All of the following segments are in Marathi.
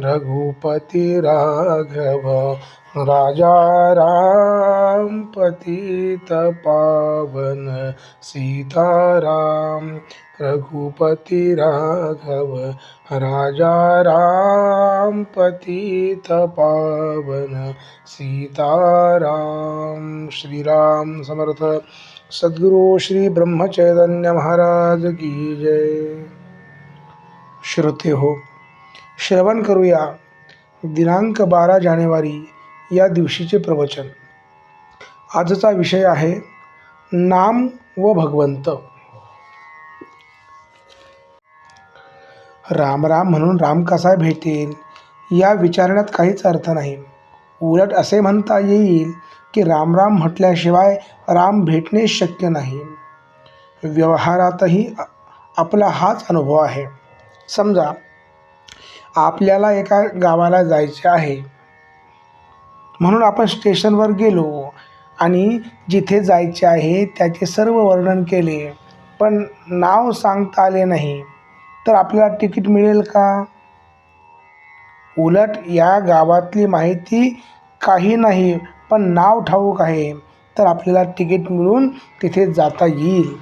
रघुपती राघव राजा राम पतित पावन सीताराम रघुपती राघव राजा राम पतित पावन सीताराम। श्रीराम समर्थ। सद्गुरु श्री ब्रह्मचैतन्य महाराज की जय। श्रोते हो श्रवण करूया. दिनांक बारा जानेवारी या दिवशीचे प्रवचन. आजचा विषय आहे नाम व भगवंत. राम राम म्हणून राम कसा भेटेल? या विचारण्यात काहीच अर्थ नाही. उलट असे म्हणता येईल की राम राम म्हटल्याशिवाय राम भेटणे शक्य नाही. व्यवहारातही आपला हाच अनुभव आहे. समजा आपल्याला एका गावाला जायचे आहे. म्हणून आपण स्टेशनवर गेलो आणि जिथे जायचे आहे त्याचे सर्व वर्णन केले. पण नाव सांगता आले नाही. तर आपल्याला तिकीट मिळेल का? उलट या गावातली माहिती काही नाही पण नाव ठाऊक आहे. तर आपल्याला तिकीट मिळून तिथे जाता येईल.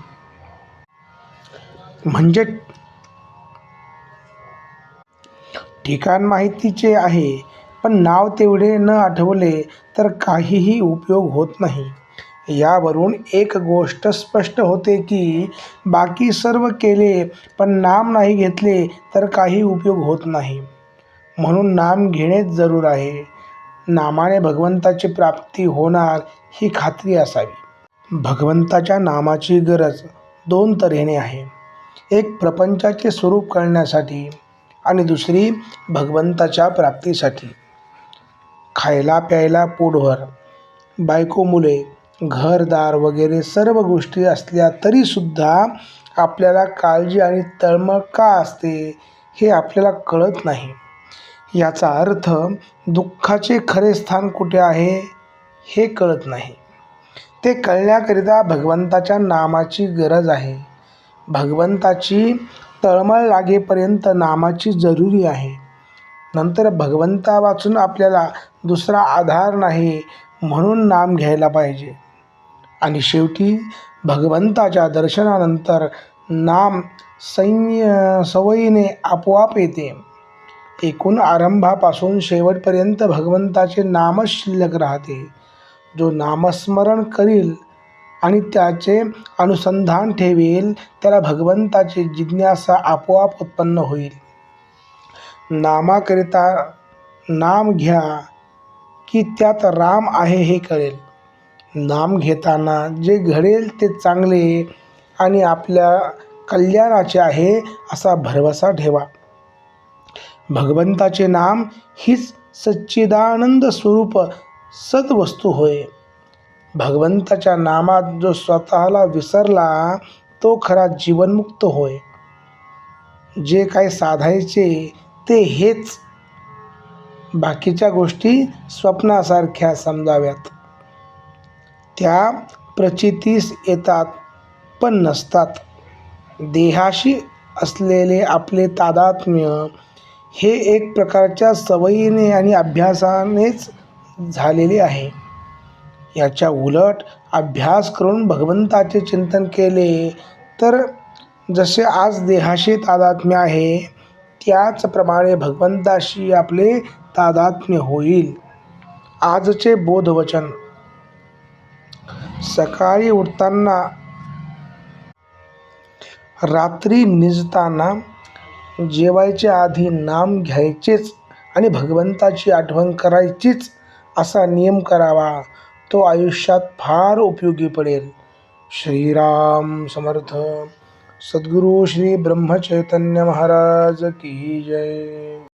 म्हणजे ठिकाण माहितीचे आहे पण नाव तेवढे न आठवले तर काहीही उपयोग होत नाही. यावरून एक गोष्ट स्पष्ट होते की बाकी सर्व केले पण नाम नाही घेतले तर काही उपयोग होत नाही. म्हणून नाम घेणेच जरूर आहे. नामाने भगवंताची प्राप्ती होणार ही खात्री असावी. भगवंताच्या नामाची गरज दोन तऱ्हेने आहे. एक प्रपंचाचे स्वरूप कळण्यासाठी आणि दुसरी भगवंताच्या प्राप्तीसाठी. खायला प्यायला पोटभर बायको मुले घरदार वगैरे सर्व गोष्टी असल्या तरीसुद्धा आपल्याला काळजी आणि तळमळ का असते हे आपल्याला कळत नाही. याचा अर्थ दुःखाचे खरे स्थान कुठे आहे हे कळत नाही. ते कळण्याकरिता भगवंताच्या नामाची गरज आहे. भगवंताची तळमळ लागेपर्यंत नामाची जरुरी आहे. नंतर भगवंता वाचून आपल्याला दुसरा आधार नाही म्हणून नाम घ्यायला पाहिजे. आणि शेवटी भगवंताच्या दर्शनानंतर नाम संय सवयीने आपोआप येते. एकूण आरंभापासून शेवटपर्यंत भगवंताचे नामच शिल्लक राहते. जो नामस्मरण करील आणि त्याचे अनुसंधान ठेवेल. त्याला भगवंताची जिज्ञासा आपोआप उत्पन्न होईल. नामाकरिता नाम घ्या की त्यात राम आहे हे कळेल. नाम घेताना जे घडेल ते चांगले आणि आपल्या कल्याणाचे आहे असा भरवसा ठेवा. भगवंताचे नाम हीच सच्चिदानंद स्वरूप सद्वस्तू होय. भगवंताच्या नामात जो स्वतःला विसरला तो खरा जीवनमुक्त होय. जे काय साधायचे ते हेच. बाकीच्या गोष्टी स्वप्नासारख्या समजाव्यात. त्या प्रचितीस येतात पण नसतात. देहाशी असलेले आपले तादात्म्य हे एक प्रकारच्या सवयीने आणि अभ्यासानेच झालेले आहे. याच्या उलट अभ्यास करून भगवंताचे चिंतन केले. तर जसे आज देहाशी तादात्म्य आहे त्याचप्रमाणे भगवंताशी आपले तादात्म्य होईल. आजचे बोधवचन. सकाळी उठताना रात्री निजताना जेवायच्या आधी नाम घ्यायचेच आणि भगवंताची आठवण करायचीच असा नियम करावा. तो आयुष्यात फार उपयोगी पडेल. श्रीराम समर्थ. सद्गुरू श्री ब्रह्मचैतन्य महाराज की जय.